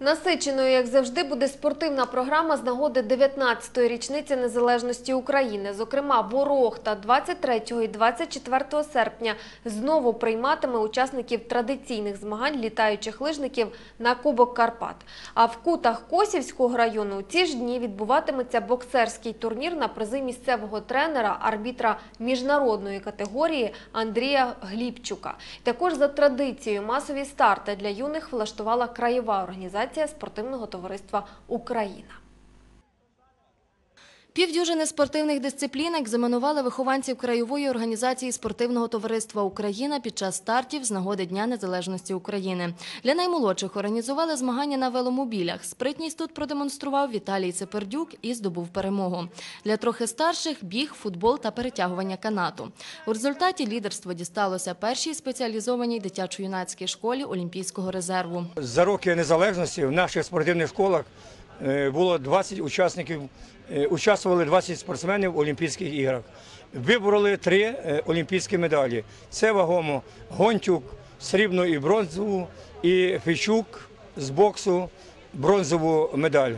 Насиченою, як завжди, буде спортивна програма з нагоди 19-ї річниці незалежності України. Зокрема, ворог та 23 і 24 серпня знову прийматиме учасників традиційних змагань літаючих лижників на Кубок Карпат. А в кутах Косівського району ці ж дні відбуватиметься боксерський турнір на призи місцевого тренера, арбітра міжнародної категорії Андрія Глібчука. Також за традицією масові старти для юних влаштувала краєва організація спортивного товариства Україна. Півдюжини спортивних дисциплін екзаменували вихованців краєвої організації спортивного товариства Україна під час стартів з нагоди Дня Незалежності України. Для наймолодших організували змагання на веломобілях. Спритність тут продемонстрував Віталій Цепердюк і здобув перемогу. Для трохи старших біг, футбол та перетягування канату. У результаті лідерство дісталося першій спеціалізованій дитячо-юнацькій школі Олімпійського резерву. За роки незалежності в наших спортивних школах було 20 учасників, е, участвували 20 спортсменів в Олімпійських іграх. Вибороли три е, олімпійські медалі. Це вагомо Гонтюк, срібну і бронзову, і Фічук з боксу бронзову медаль.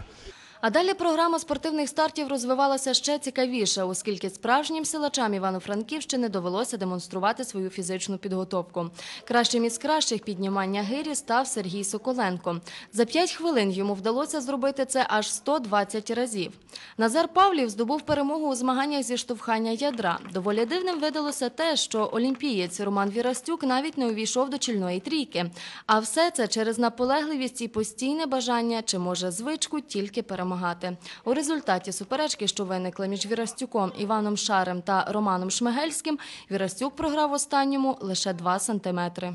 А далі програма спортивних стартів розвивалася ще цікавіше, оскільки справжнім силачам Івано-Франківщини довелося демонструвати свою фізичну підготовку. Кращим із кращих піднімання гирі став Сергій Соколенко. За 5 хвилин йому вдалося зробити це аж 120 разів. Назар Павлів здобув перемогу у змаганнях зі штовхання ядра. Доволі дивним видалося те, що олімпієць Роман Вірастюк навіть не увійшов до чільної трійки. А все це через наполегливість і постійне бажання, чи може звичку тільки перемагати. У результаті суперечки, що виникли між Вірастюком Іваном Шарем та Романом Шмигельським, Вірастюк програв останньому лише 2 сантиметри.